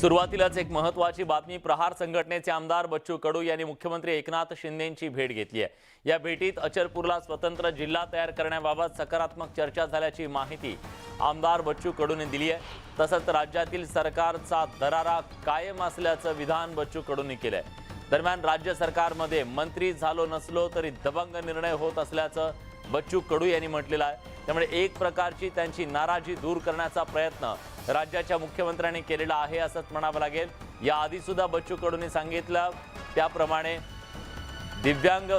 सुरुवातीलाच एक महत्वाची बातमी प्रहार संघटनेचे आमदार बच्चू कडू यांनी मुख्यमंत्री एकनाथ शिंदेची भेट घेतली आहे. या भेटीत अचलपूरला स्वतंत्र जिल्हा तयार करण्याबाबत सकारात्मक चर्चा झाल्याची माहिती आमदार बच्चू कडूने दिली आहे. तसंच राज्यातील सरकारचा दरारा कायम असल्याचं विधान बच्चू कडूंनी केलंय. दरम्यान राज्य सरकारमध्ये मंत्री झालो नसलो तरी दबंग निर्णय होत असल्याचं बच्चू कडू यांनी म्हटलेलं आहे. त्यामुळे एक प्रकारची त्यांची नाराजी दूर करण्याचा प्रयत्न राज्याच्या मुख्यमंत्र्यांनी केलेला आहे असंच म्हणावं लागेल. याआधी सुद्धा बच्चू कडूंनी सांगितलं. त्याप्रमाणे दिव्यांग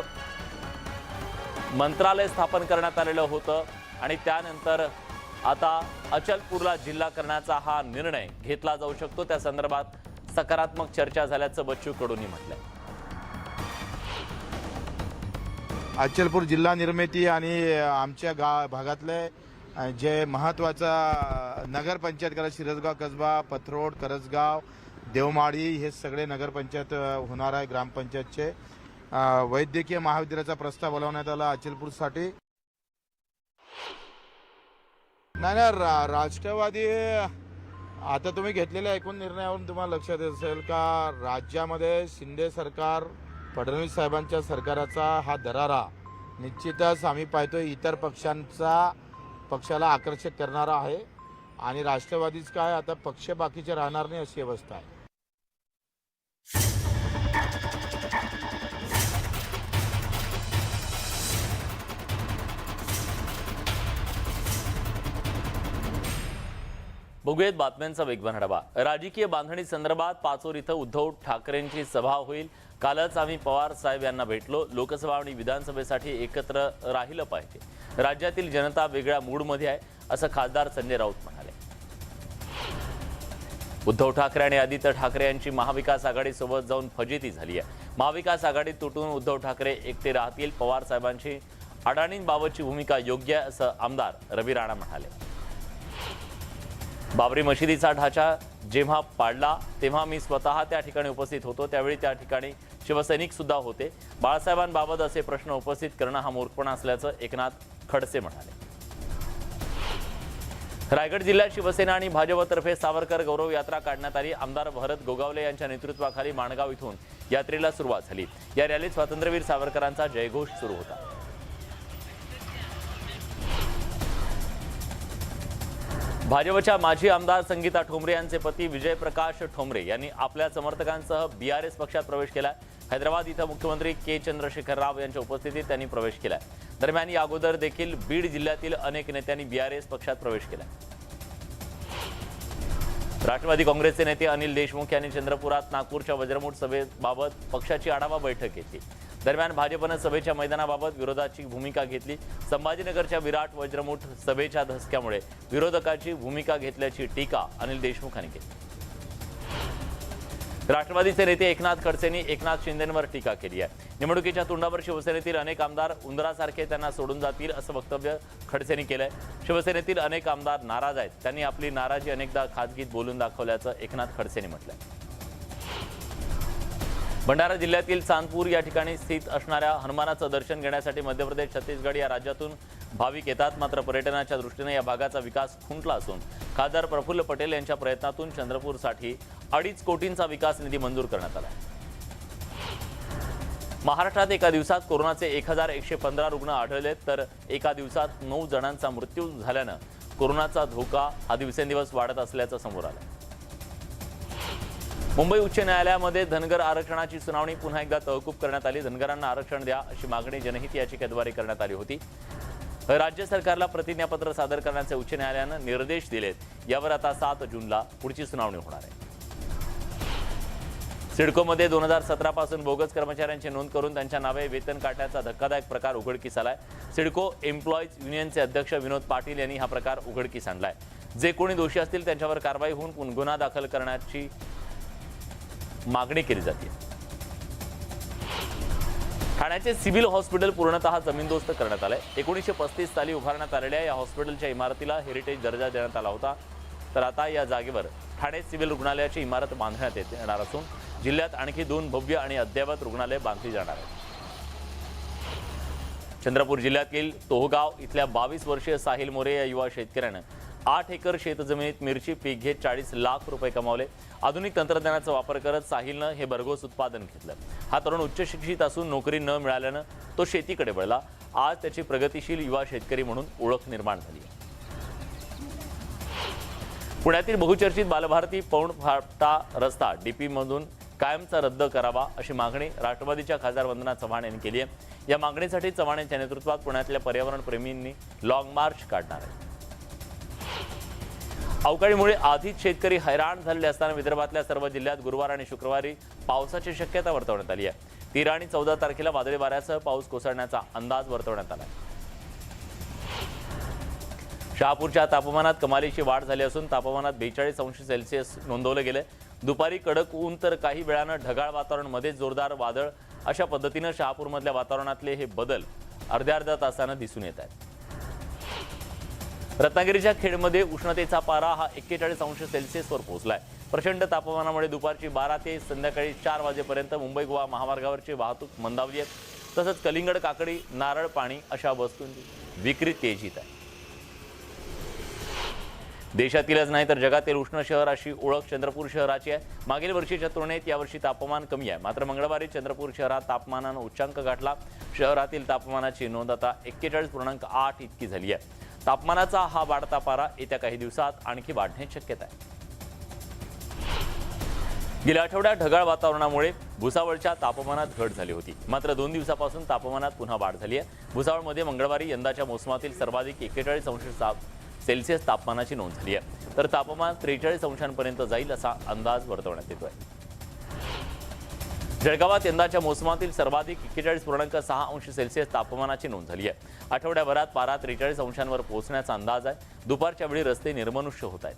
मंत्रालय स्थापन करण्यात आलेलं होतं आणि त्यानंतर आता अचलपूरला जिल्हा करण्याचा हा निर्णय घेतला जाऊ शकतो. त्या संदर्भात सकारात्मक चर्चा झाल्याचं बच्चू कडूंनी म्हटलंय. अचलपूर जिल्हा निर्मिती आणि आमच्या गा भागातले जे महत्त्वाचा नगरपंचायत करा शिरसगाव कसबा पथरोड करसगाव देवमाळी हे सगळे नगरपंचायत होणार आहे ग्रामपंचायतचे. वैद्यकीय महाविद्यालयाचा प्रस्ताव बोलावण्यात आला अचलपूरसाठी. नाही नाही रा, राष्ट्रवादी आता तुम्ही घेतलेल्या एकूण निर्णयावरून तुम्हाला लक्षात येत असेल का राज्यामध्ये शिंदे सरकार फडणवीस साहेबांच्या सरकाराचा हा दरारा. निश्चितच आम्ही पाहतोय इतर पक्षांचा पक्षाला आकर्षित करणारा आहे. आणि राष्ट्रवादीच काय आता पक्ष बाकीचे राहणार नाही अशी अवस्था आहे. बघूयात बातम्यांचा वेगवान आढावा. राजकीय बांधणी संदर्भात पाचोर इथं उद्धव ठाकरेंची सभा होईल. कालच आम्ही पवार साहेब यांना भेटलो. लोकसभा आणि विधानसभेसाठी एकत्र राहिलं पाहिजे. राज्यातील जनता वेगळ्या मूडमध्ये आहे असं खासदार संजय राऊत म्हणाले. उद्धव ठाकरे आणि आदित्य ठाकरे यांची महाविकास आघाडीसोबत जाऊन फजिती झाली आहे. महाविकास आघाडीत तुटून उद्धव ठाकरे एकटे राहतील पवार साहेबांची अडाणींबाबतची भूमिका योग्य आहे असं आमदार रवी राणा म्हणाले. बाबरी मशिदीचा ढाचा जेव्हा पाडला तेव्हा मी स्वतः त्या ठिकाणी उपस्थित होतो. त्यावेळी त्या ठिकाणी शिवसैनिक सुद्धा होते. बाळासाहेबांबाबत असे प्रश्न उपस्थित करणं हा मूर्खपणा असल्याचं एकनाथ खडसे म्हणाले. रायगड जिल्ह्यात शिवसेना आणि भाजपतर्फे सावरकर गौरव यात्रा काढण्यात आली. आमदार भरत गोगावले यांच्या नेतृत्वाखाली माणगाव इथून यात्रेला सुरुवात झाली. या रॅलीत स्वातंत्र्यवीर सावरकरांचा जयघोष सुरू होता. भाजपच्या माजी आमदार संगीता ठोंबरे यांचे पती विजयप्रकाश ठोंबरे यांनी आपल्या समर्थकांसह बीआरएस पक्षात प्रवेश केला हैदराबाद इथं मुख्यमंत्री के चंद्रशेखर राव यांच्या उपस्थितीत त्यांनी प्रवेश केला दरम्यान या अगोदर देखील बीड जिल्ह्यातील अनेक नेत्यांनी बीआरएस पक्षात प्रवेश केला राष्ट्रवादी काँग्रेसचे नेते अनिल देशमुख यांनी चंद्रपुरात नागपूरच्या वज्रमूठ सभेबाबत पक्षाची आढावा बैठक घेतली. दरम्यान भाजपनं सभेच्या मैदानाबाबत विरोधाची भूमिका घेतली. संभाजीनगरच्या विराट वज्रमूठ सभेच्या धसक्यामुळे विरोधकाची भूमिका घेतल्याची टीका अनिल देशमुखांनी केली. राष्ट्रवादीचे नेते एकनाथ खडसेंनी एकनाथ शिंदेंवर टीका केली आहे. निवडणुकीच्या तोंडावर शिवसेनेतील अनेक आमदार उंदरासारखे त्यांना सोडून जातील असं वक्तव्य खडसेंनी केलंय. शिवसेनेतील अनेक आमदार नाराज आहेत. त्यांनी आपली नाराजी अनेकदा खाजगीत बोलून दाखवल्याचं एकनाथ खडसेंनी म्हटलंय. भंडारा जिल्ह्यातील चांदपूर या ठिकाणी स्थित असणाऱ्या हनुमानाचं दर्शन घेण्यासाठी मध्य प्रदेश छत्तीसगड या राज्यातून भाविक येतात. मात्र पर्यटनाच्या दृष्टीने या भागाचा विकास खुंटला असून खासदार प्रफुल्ल पटेल यांच्या प्रयत्नातून चंद्रपूरसाठी अडीच कोटींचा विकास निधी मंजूर करण्यात आला महाराष्ट्रात एका दिवसात कोरोनाचे एक हजार एकशे पंधरा रुग्ण आढळले तर एका दिवसात नऊ जणांचा मृत्यू झाल्यानं कोरोनाचा धोका हा दिवसेंदिवस वाढत असल्याचं समोर आलं मुंबई उच्च न्यायालयामध्ये धनगर आरक्षणाची सुनावणी पुन्हा एकदा तहकूब करण्यात आली. धनगरांना आरक्षण द्या अशी मागणी जनहित याचिकेद्वारे करण्यात आली होती. राज्य सरकारला प्रतिज्ञापत्र सादर करण्याचे उच्च न्यायालयानं निर्देश दिलेत. यावर आता सात जूनला पुढची सुनावणी होणार आहे. सिडकोमध्ये दोन हजार सतरा पासून बोगस कर्मचाऱ्यांची नोंद करून त्यांच्या नावे वेतन काटण्याचा धक्कादायक प्रकार उघडकीस आलाय. सिडको एम्प्लॉईज युनियनचे अध्यक्ष विनोद पाटील यांनी हा प्रकार उघडकीस आणलाय. जे कोणी दोषी असतील त्यांच्यावर कारवाई होऊन गुन्हा दाखल करण्याची मागणी केली जाते. ठाण्याचे सिव्हिल हॉस्पिटल पूर्णतः जमीनदोस्त करण्यात आलंय. एकोणीसशे पस्तीस साली उभारण्यात आलेल्या या हॉस्पिटलच्या इमारतीला हेरिटेज दर्जा देण्यात आला होता. तर आता या जागेवर ठाणे सिव्हिल रुग्णालयाची इमारत बांधण्यात येत- येणार असून जिल्ह्यात आणखी दोन भव्य आणि अद्ययावत रुग्णालय बांधली जाणार आहेत. चंद्रपूर जिल्ह्यातील तोहगाव इथल्या बावीस वर्षीय साहिल मोरे या युवा शेतकऱ्यानं आठ एकर शेतजमिनीत मिरची पीक घेत चाळीस लाख रुपये कमावले. आधुनिक तंत्रज्ञानाचा वापर करत साहिलनं हे भरघोस उत्पादन घेतलं. हा तरुण उच्च शिक्षित असून नोकरी न मिळाल्यानं तो शेतीकडे वळला. आज त्याची प्रगतिशील युवा शेतकरी म्हणून ओळख निर्माण झाली. आहे पुण्यातील बहुचर्चित बालभारती पौंड फाटा रस्ता डीपी मधून कायमचा रद्द करावा अशी मागणी राष्ट्रवादीच्या खासदार वंदना चव्हाण यांनी केली आहे. या मागणीसाठी चव्हाण यांच्या नेतृत्वात पुण्यातल्या पर्यावरण प्रेमींनी लॉंग मार्च काढणार आहे अवकाळीमुळे आधीच शेतकरी हैराण झालेले असताना विदर्भातल्या सर्व जिल्ह्यात गुरुवार आणि शुक्रवारी पावसाची शक्यता वर्तवण्यात आली आहे. तेरा आणि चौदा तारखेला वादळी वाऱ्यासह पाऊस कोसळण्याचा अंदाज वर्तवण्यात आला आहे. शहापूरच्या तापमानात कमालीची वाढ झाली असून तापमानात बेचाळीस अंश सेल्सिअस नोंदवलं गेलं. दुपारी कडक ऊन तर काही वेळानं ढगाळ वातावरणमध्ये जोरदार वादळ. अशा पद्धतीनं शहापूरमधल्या वातावरणातले हे बदल अर्ध्या अर्ध्या तासानं दिसून येत आहेत. रत्नागिरीच्या खेडमध्ये उष्णतेचा पारा हा एक्केचाळीस अंश सेल्सिअसवर पोहोचलाय. प्रचंड तापमानामुळे दुपारची बारा ते संध्याकाळी चार वाजेपर्यंत मुंबई गोवा महामार्गावरची वाहतूक मंदावली आहे तसंच कलिंगड काकडी नारळ पाणी अशा वस्तूंची विक्री तेजीत आहे. देशातीलच नाही तर जगातील उष्ण शहर अशी ओळख चंद्रपूर शहराची आहे. मागील वर्षीच्या तुलनेत यावर्षी तापमान कमी आहे. मात्र मंगळवारी चंद्रपूर शहरात तापमानानं उच्चांक गाठला. शहरातील तापमानाची नोंद आता एक्केचाळीस पूर्णांक आठ इतकी झाली आहे. तापमानाचा हा वाढता पारा येत्या काही दिवसात आणखी वाढण्याची शक्यता आहे. गेल्या आठवड्यात ढगाळ वातावरणामुळे भुसावळच्या तापमानात घट झाली होती. मात्र दोन दिवसापासून तापमानात पुन्हा वाढ झाली आहे. भुसावळमध्ये मंगळवारी यंदाच्या मोसमातील सर्वाधिक एक्केचाळीस अंश सेल्सिअस तापमानाची नोंद झाली आहे. तर तापमान त्रेचाळीस अंशांपर्यंत जाईल असा अंदाज वर्तवण्यात येतोय. जळगावात यंदाच्या मोसमातील सर्वाधिक एक्केचाळीस पूर्णांक सहा अंश सेल्सिअस तापमानाची नोंद झाली आहे. आठवड्याभरात पारा त्रेचाळीस अंशांवर पोहोचण्याचा अंदाज आहे. दुपारच्या वेळी रस्ते निर्मनुष्य होत आहेत.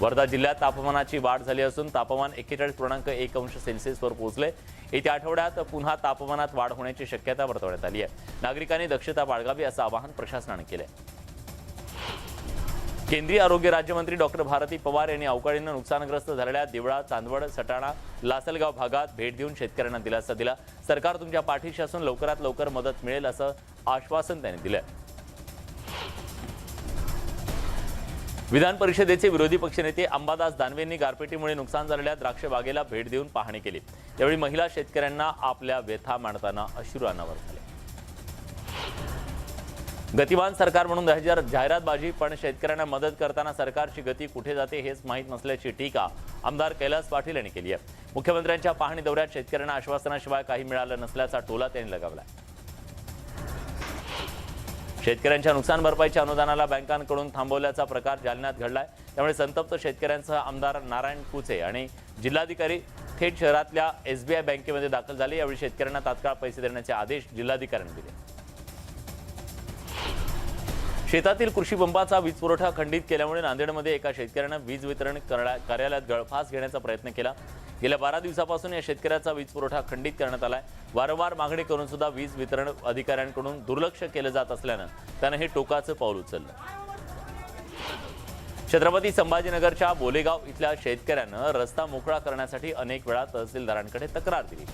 वर्धा जिल्ह्यात तापमानाची वाढ झाली असून तापमान एक्केचाळीस पूर्णांक एक अंश सेल्सिअसवर पोहोचले येत्या आठवड्यात पुन्हा तापमानात वाढ होण्याची शक्यता वर्तवण्यात आली आहे. नागरिकांनी दक्षता बाळगावी असं आवाहन प्रशासनानं केलं आहे केंद्रीय आरोग्य राज्यमंत्री डॉक्टर भारती पवार यांनी अवकाळीनं नुकसानग्रस्त झालेल्या देवळा चांदवड सटाणा लासलगाव भागात भेट देऊन शेतकऱ्यांना दिलासा दिला. सरकार तुमच्या पाठीशी असून लवकरात लवकर मदत मिळेल असं आश्वासन त्यांनी दिलं विधान परिषदेचे विरोधी पक्षनेते अंबादास दानवेंनी गारपिटीमुळे नुकसान झालेल्या द्राक्ष बागेला भेट देऊन पाहणी केली. यावेळी महिला शेतकऱ्यांना आपल्या व्यथा मांडताना अश्रू अनावर झाले. गतिमान सरकार म्हणून जाहिरातबाजी पण शेतकऱ्यांना मदत करताना सरकारची गती कुठे जाते हेच माहीत नसल्याची टीका आमदार कैलास पाटील यांनी केली आहे. मुख्यमंत्र्यांच्या पाहणी दौऱ्यात शेतकऱ्यांना आश्वासनाशिवाय काही मिळालं नसल्याचा टोला त्यांनी लगावला शेतकऱ्यांच्या नुकसान भरपाईच्या अनुदानाला बँकांकडून थांबवल्याचा प्रकार जालन्यात घडलाय. त्यामुळे संतप्त शेतकऱ्यांसह आमदार नारायण कुचे आणि जिल्हाधिकारी थेट शहरातल्या एसबीआय बँकेमध्ये दाखल झाले. यावेळी शेतकऱ्यांना तात्काळ पैसे देण्याचे आदेश जिल्हाधिकाऱ्यांनी दिले. शेतातील कृषी पंपाचा वीज पुरवठा खंडित केल्यामुळे नांदेडमध्ये एका शेतकऱ्यानं वीज वितरण कार्यालयात गळफास घेण्याचा प्रयत्न केला. गेल्या बारा दिवसापासून या शेतकऱ्याचा वीज पुरवठा खंडित करण्यात आलाय. वारंवार मागणी करून सुद्धा वीज वितरण अधिकाऱ्यांकडून दुर्लक्ष केलं जात असल्यानं त्यानं हे टोकाचं पाऊल उचललं. छत्रपती संभाजीनगरच्या बोलेगाव इथल्या शेतकऱ्यानं रस्ता मोकळा करण्यासाठी अनेक वेळा तहसीलदारांकडे तक्रार दिली.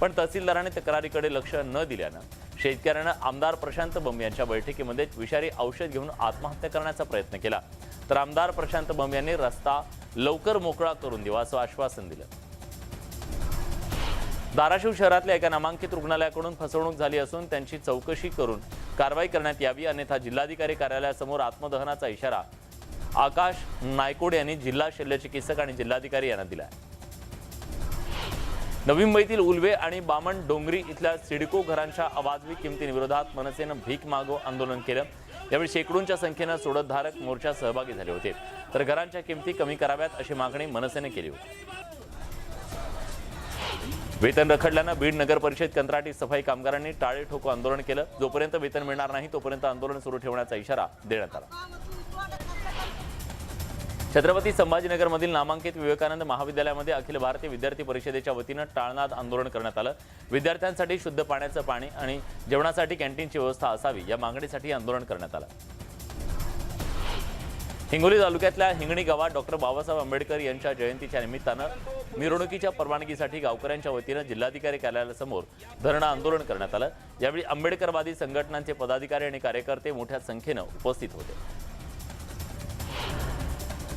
पण तहसीलदारांनी तक्रारीकडे लक्ष न दिल्यानं शेतकऱ्यानं आमदार प्रशांत बंब यांच्या बैठकीमध्ये विषारी औषध घेऊन आत्महत्या करण्याचा प्रयत्न केला. तर आमदार प्रशांत बंब यांनी रस्ता लवकर मोकळा करून देवा असं आश्वासन दिलं. धाराशिव शहरातल्या एका नामांकित रुग्णालयाकडून फसवणूक झाली असून त्यांची चौकशी करून कारवाई करण्यात यावी अन्यथा जिल्हाधिकारी कार्यालयासमोर आत्मदहनाचा इशारा आकाश नायकोड यांनी जिल्हा शल्यचिकित्सक आणि जिल्हाधिकारी यांना दिला आहे नवी मुंबईतील उल्वे आणि बामण डोंगरी इथल्या सिडको घरांच्या अवाजवी किमतींविरोधात मनसेनं भीक मागो आंदोलन केलं. यावेळी शेकडोंच्या संख्येनं सोडतधारक मोर्चा सहभागी झाले होते. तर घरांच्या किमती कमी कराव्यात अशी मागणी मनसेने केली होती. वेतन रखडल्यानं बीड नगर परिषद कंत्राटी सफाई कामगारांनी टाळे ठोको आंदोलन केलं. जोपर्यंत वेतन मिळणार नाही तोपर्यंत आंदोलन सुरू ठेवण्याचा इशारा देण्यात आला. छत्रपती संभाजीनगरमधील नामांकित विवेकानंद महाविद्यालयामध्ये अखिल भारतीय विद्यार्थी परिषदेच्या वतीनं टाळनाद आंदोलन करण्यात आलं. विद्यार्थ्यांसाठी शुद्ध पाण्याचं पाणी आणि जेवणासाठी कॅन्टीनची व्यवस्था असावी या मागणीसाठी आंदोलन करण्यात आलं. हिंगोली तालुक्यातल्या हिंगणी गावात डॉक्टर बाबासाहेब आंबेडकर यांच्या जयंतीच्या निमित्तानं मिरवणुकीच्या परवानगीसाठी गावकऱ्यांच्या वतीनं जिल्हाधिकारी कार्यालयासमोर धरणं आंदोलन करण्यात आलं. यावेळी आंबेडकरवादी संघटनांचे पदाधिकारी आणि कार्यकर्ते मोठ्या संख्येनं उपस्थित होते.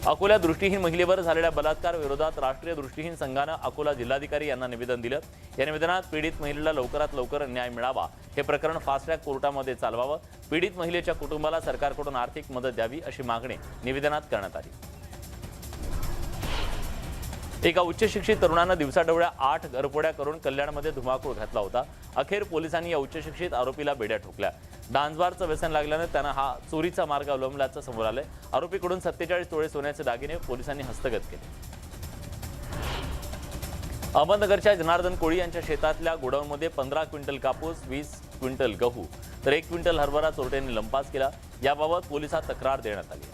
अकोल्या दृष्टीहीन महिलेवर झालेल्या बलात्कार विरोधात राष्ट्रीय दृष्टीहीन संघानं अकोला जिल्हाधिकारी यांना निवेदन दिलं. या निवेदनात पीडित महिलेला लवकरात लवकर न्याय मिळावा. हे प्रकरण फास्ट ट्रॅक कोर्टामध्ये चालवावं. पीडित महिलेच्या कुटुंबाला सरकारकडून आर्थिक मदत द्यावी अशी मागणी निवेदनात करण्यात आली. एका उच्च शिक्षित तरुणानं दिवसाढवळ्या आठ घरफोड्या करून कल्याणमध्ये धुमाकूळ घातला होता. अखेर पोलिसांनी या उच्च शिक्षित आरोपीला बेड्या ठोकल्या. डान्सबारचं व्यसन लागल्यानं त्यांना हा चोरीचा मार्ग अवलंबल्याचं समोर आलंय. आरोपीकडून सत्तेचाळीस तोळे सोन्याचे दागिने पोलिसांनी हस्तगत केले. अहमदनगरच्या जनार्दन कोळी यांच्या शेतातल्या गोडाऊनमध्ये पंधरा क्विंटल कापूस वीस क्विंटल गहू तर एक क्विंटल हरभरा चोरट्यांनी लंपास केला. याबाबत पोलिसात तक्रार देण्यात आली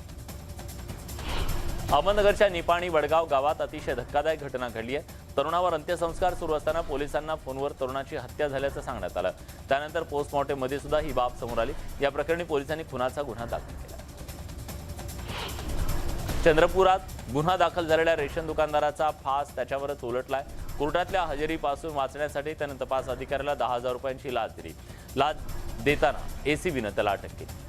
अहमदनगरच्या निपाणी वडगाव गावात अतिशय धक्कादायक घटना घडली आहे. तरुणावर अंत्यसंस्कार सुरू असताना पोलिसांना फोनवर तरुणाची हत्या झाल्याचं सांगण्यात आलं. त्यानंतर पोस्टमॉर्टेममध्ये सुद्धा ही बाब समोर आली. या प्रकरणी पोलिसांनी खुनाचा गुन्हा दाखल केला चंद्रपुरात गुन्हा दाखल झालेल्या रेशन दुकानदाराचा फास त्याच्यावरच उलटलाय. कोर्टातल्या हजेरीपासून वाचण्यासाठी त्यानं तपास अधिकाऱ्याला दहा हजार रुपयांची लाच दिली. लाच देताना एसीबीनं त्याला अटक केली.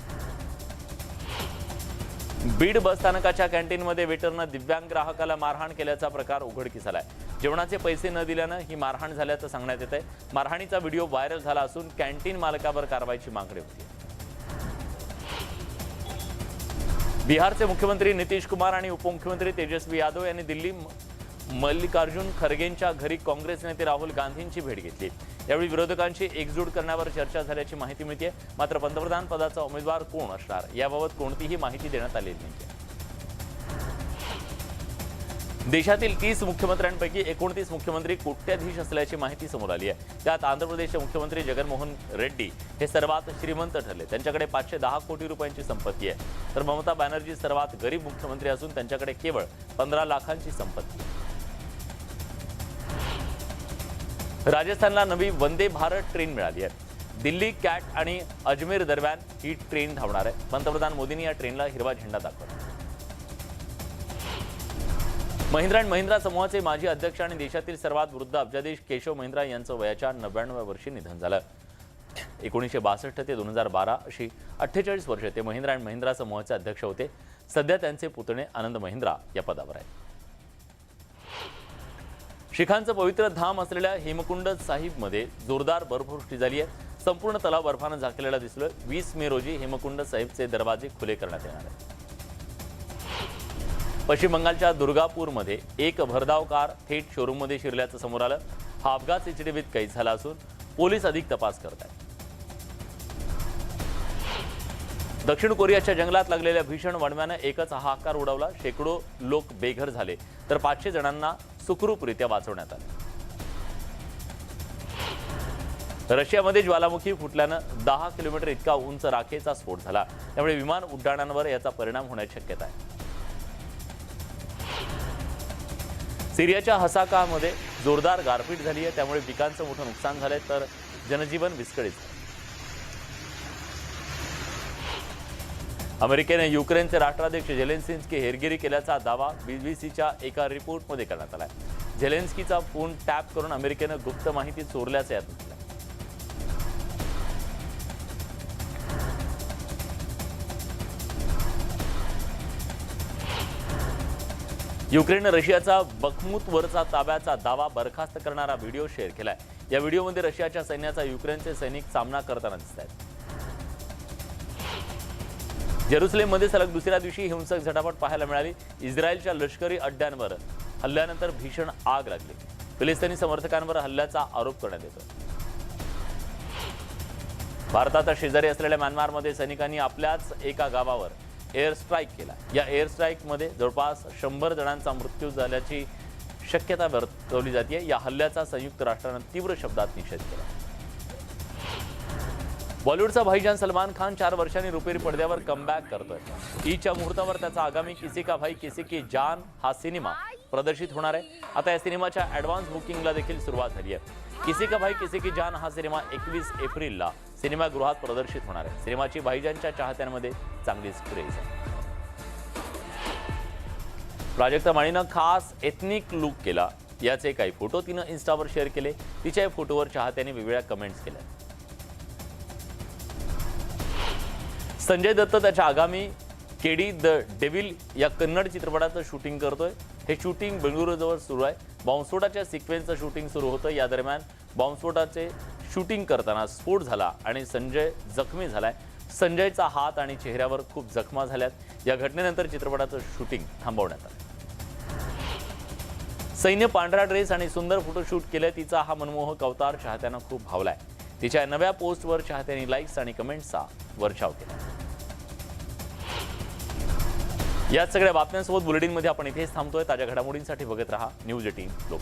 बीड बस स्थानकाच्या कॅन्टीनमध्ये वेटरनं दिव्यांग ग्राहकाला मारहाण केल्याचा प्रकार उघडकीस आलाय. जेवणाचे पैसे न दिल्यानं ही मारहाण झाल्याचं सांगण्यात येत आहे मारहाणीचा व्हिडिओ व्हायरल झाला असून कॅन्टीन मालकावर कारवाईची मागणी होती. बिहारचे मुख्यमंत्री नितीश कुमार आणि उपमुख्यमंत्री तेजस्वी यादव यांनी दिल्ली मल्लिकार्जुन खरगेंच्या घरी काँग्रेस नेते राहुल गांधींची भेट घेतली. यावेळी विरोधकांची एकजूट करण्यावर चर्चा झाल्याची माहिती मिळते मात्र पंतप्रधान पदाचा उमेदवार कोण असणार? याबाबत कोणतीही माहिती देण्यात आलेली नाही देशातील तीस मुख्यमंत्र्यांपैकी एकोणतीस मुख्यमंत्री कोट्याधीश असल्याची माहिती समोर आली आहे त्यात आंध्र प्रदेशचे मुख्यमंत्री जगनमोहन रेड्डी हे सर्वात श्रीमंत ठरले. त्यांच्याकडे पाचशे दहा कोटी रुपयांची संपत्ती आहे. तर ममता बॅनर्जी सर्वात गरीब मुख्यमंत्री असून त्यांच्याकडे केवळ पंधरा लाखांची संपत्ती आहे. राजस्थानला नवी वंदे भारत ट्रेन मिळाली आहे. दिल्ली कॅट आणि अजमेर दरम्यान ही ट्रेन धावणार आहे. पंतप्रधान मोदींनी या ट्रेनला हिरवा झेंडा दाखवला. महिंद्रा अँड महिंद्रा समूहाचे माजी अध्यक्ष आणि देशातील सर्वात वृद्ध अब्जाधीश केशव महिंद्रा यांचं वयाच्या नव्याण्णव्या वर्षी निधन झालं. एकोणीसशे बासष्ट ते दोन हजार बारा अशी अठ्ठेचाळीस वर्षे ते महिंद्रा अँड महिंद्रा समूहाचे अध्यक्ष होते. सध्या त्यांचे पुतणे आनंद महिंद्रा या पदावर आहेत. शिखांचं पवित्र धाम असलेल्या हेमकुंड साहिबमध्ये जोरदार बर्फवृष्टी झाली आहे. संपूर्ण तलाव बर्फानं झाकलेला दिसलोय. वीस मे रोजी हेमकुंड साहिबचे दरवाजे खुले करण्यात येणार आहेत. पश्चिम बंगालच्या दुर्गापूरमध्ये एक भरधाव कार थेट शोरूममध्ये शिरल्याचं समोर आलं. हा अपघात सीसीटीव्हीत कैद झाला असून पोलीस अधिक तपास करत आहेत. दक्षिण कोरियाच्या जंगलात लागलेल्या भीषण वणव्यानं एकच हाहाकार उडवला. शेकडो लोक बेघर झाले. तर पाचशे जणांना सुखरूपरित्या वाचवण्यात आलं. रशियामध्ये ज्वालामुखी फुटल्यानं दहा किलोमीटर इतका उंच राखेचा स्फोट झाला. त्यामुळे विमान उड्डाणांवर याचा परिणाम होण्याची शक्यता आहे. सिरियाच्या हसाकामध्ये जोरदार गारपीट झाली आहे त्यामुळे पिकांचं मोठं नुकसान झालंय. तर जनजीवन विस्कळीत झालं अमेरिकेने युक्रेनचे राष्ट्राध्यक्ष झेलेन्स्की हेरगिरी केल्याचा दावा बीबीसीच्या एका रिपोर्टमध्ये करण्यात आला आहे झेलेन्स्कीचा फोन टॅप करून अमेरिकेनं गुप्त माहिती चोरल्याचं यात म्हटलं आहे. युक्रेननं रशियाचा बखमूतवरचा ताब्याचा दावा बरखास्त करणारा व्हिडिओ शेअर केलाय. या व्हिडिओमध्ये रशियाच्या सैन्याचा युक्रेनचे सैनिक सामना करताना दिसत आहेत जेरुसलेममध्ये सलग दुसऱ्या दिवशी हिंसक झटापट पाहायला मिळाली. इस्रायलच्या लष्करी अड्ड्यांवर हल्ल्यानंतर भीषण आग लागली. फिलिस्तीनी समर्थकांवर हल्ल्याचा आरोप करण्यात येतो भारताचा शेजारी असलेल्या म्यानमारमध्ये सैनिकांनी आपल्याच एका गावावर एअर स्ट्राईक केला. या एअर स्ट्राईकमध्ये जवळपास शंभर जणांचा मृत्यू झाल्याची शक्यता वर्तवली जाते या हल्ल्याचा संयुक्त राष्ट्रानं तीव्र शब्दात निषेध केला. बॉलिवूडचा भाईजान सलमान खान चार वर्षांनी रुपेरी पडद्यावर कमबॅक करतोय. ईच्या मुहूर्तावर त्याचा आगामी किसी का भाई किसी की जान हा सिनेमा प्रदर्शित होणार आहे. आता या सिनेमाच्या ॲडव्हान्स बुकिंगला देखील सुरुवात झाली आहे. किसी का भाई किसी की जान हा सिनेमा एकवीस एप्रिलला सिनेमागृहात प्रदर्शित होणार आहे. सिनेमाची भाईजानच्या चाहत्यांमध्ये चांगलीच क्रेज आहे. प्राजक्ता माळीनं खास एथनिक लुक केला. याचे काही फोटो तिनं इन्स्टावर शेअर केले. तिच्या या फोटोवर चाहत्यांनी वेगवेगळ्या कमेंट्स केल्या. संजय दत्त त्याच्या आगामी केडी द डेव्हिल या कन्नड चित्रपटाचं शूटिंग करतोय. हे शूटिंग बेंगळुरूजवळ सुरू आहे. बॉम्बस्फोटाच्या सिक्वेन्सचं शूटिंग सुरू होतं. या दरम्यान बॉम्बस्फोटाचे शूटिंग करताना स्फोट झाला आणि संजय जखमी झालाय. संजयचा हात आणि चेहऱ्यावर खूप जखमा झाल्यात. या घटनेनंतर चित्रपटाचं शूटिंग थांबवण्यात आलं. सैन्य पांढरा ड्रेस आणि सुंदर फोटोशूट केलं तिचा हा मनमोहक अवतार चाहत्यांना खूप भावलाय. तिच्या नव्या पोस्टवर चाहत्यांनी लाईक्स आणि कमेंट्सचा वर्षाव केला. या सगळ्या बातम्यांसोबत बुलेटिनमध्ये आपण इथेच थांबतोय. ताज्या घडामोडींसाठी बघत रहा न्यूज एटीन लोक